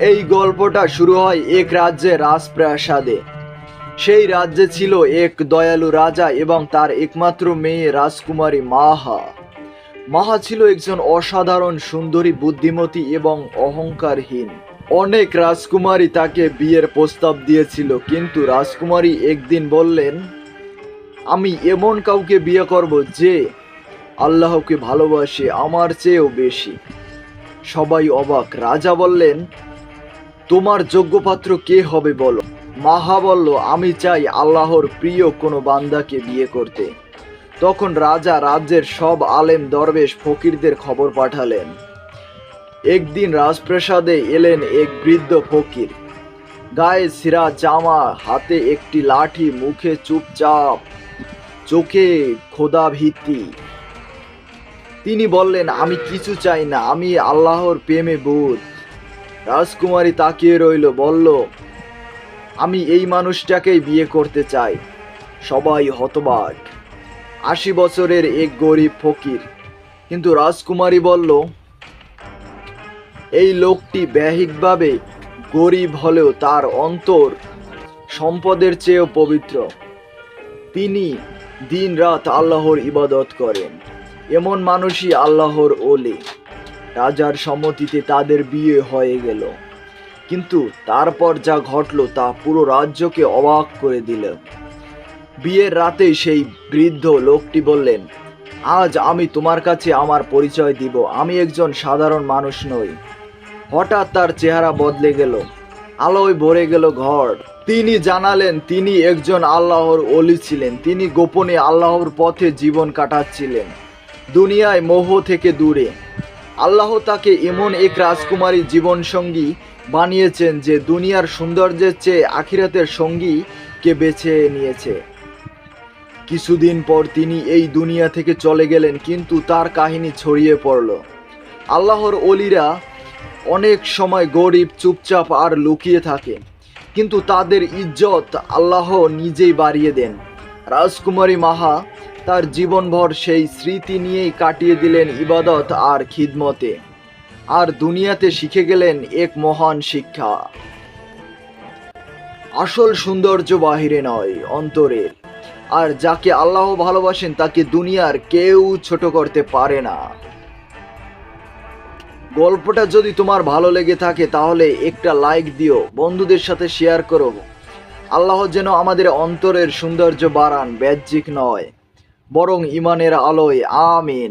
এই গল্পটা শুরু হয় এক রাজ্যে রাজপ্রাসাদে। সেই রাজ্যে ছিল এক দয়ালু রাজা এবং তার একমাত্র মেয়ে রাজকুমারী মাহা। মাহা ছিল একজন অসাধারণ, সুন্দরী, বুদ্ধিমতী এবং অহংকারহীন। অনেক রাজকুমারী তাকে বিয়ের প্রস্তাব দিয়েছিল, কিন্তু রাজকুমারী একদিন বললেন, আমি এমন কাউকে বিয়ে করব যে আল্লাহকে ভালোবাসে আমার চেয়েও বেশি। সবাই অবাক। রাজা বললেন তোমার যোগ্যপাত্র কে হবে বলো? মাহা বলল আমি চাই আল্লাহর প্রিয় কোনো বান্দাকে বিয়ে করতে। তখন রাজা রাজ্যের সব আলেম দরবেশ ফকিরদের খবর পাঠালেন। একদিন রাজপ্রাসাদে এলেন এক বৃদ্ধ ফকির। গায়ে সিরা জামা, হাতে একটি লাঠি, মুখে চুপচাপ চোখে খোদা ভীতি তিনি বললেন, আমি কিছু চাই না, আমি আল্লাহর প্রেমে বোধ। রাজকুমারী তাকিয়ে রইল, বলল, আমি এই মানুষটাকেই বিয়ে করতে চাই। সবাই হতবাক। আশি বছরের এক গরিব ফকির। কিন্তু রাজকুমারী বলল, এই লোকটি ব্যহিকভাবে গরিব হলেও তার অন্তর সম্পদের চেয়েও পবিত্র। তিনি দিন রাত আল্লাহর ইবাদত করেন। এমন মানুষই আল্লাহর ওলি। রাজার সম্মতিতে তাদের বিয়ে হয়ে গেল। কিন্তু তারপর যা ঘটলো তা পুরো রাজ্যকে অবাক করে দিল। বিয়ের রাতে সেই বৃদ্ধ লোকটি বললেন, আজ আমি তোমার কাছে আমার পরিচয় দিব, আমি একজন সাধারণ মানুষ নই। হঠাৎ তার চেহারা বদলে গেল, আলোয় ভরে গেল ঘর। তিনি জানালেন তিনি একজন আল্লাহর অলি ছিলেন, তিনি গোপনে আল্লাহর পথে জীবন কাটাচ্ছিলেন। দুনিয়ায় মোহ থেকে দূরে। আল্লাহ তাকে এমন এক রাজকুমারী জীবন সঙ্গী বানিয়েছেন যে দুনিয়ার সৌন্দর্যের চেয়ে আখিরাতের সঙ্গী কে বেছে নিয়েছে। কিছুদিন পর তিনি এই দুনিয়া থেকে চলে গেলেন, কিন্তু তার কাহিনী ছড়িয়ে পড়ল। আল্লাহর অলিরা অনেক সময় গরিব, চুপচাপ আর লুকিয়ে থাকে, কিন্তু তাদের ইজ্জত আল্লাহ নিজেই বাড়িয়ে দেন। রাজকুমারী মাহা তার জীবনভর সেই স্মৃতি নিয়েই কাটিয়ে দিলেন ইবাদত আর খিদমতে। আর দুনিয়াতে শিখে গেলেন এক মহান শিক্ষা। আসল সৌন্দর্য বাহিরে নয়, অন্তরের। আর যাকে আল্লাহ ভালোবাসেন, তাকে দুনিয়ার কেউ ছোট করতে পারে না। গল্পটা যদি তোমার ভালো লেগে থাকে, তাহলে একটা লাইক দিও, বন্ধুদের সাথে শেয়ার করো। আল্লাহ যেন আমাদের অন্তরের সৌন্দর্য বাড়ান, ব্যাহ্যিক নয়। বরং ইমানের আলোয় আমিন।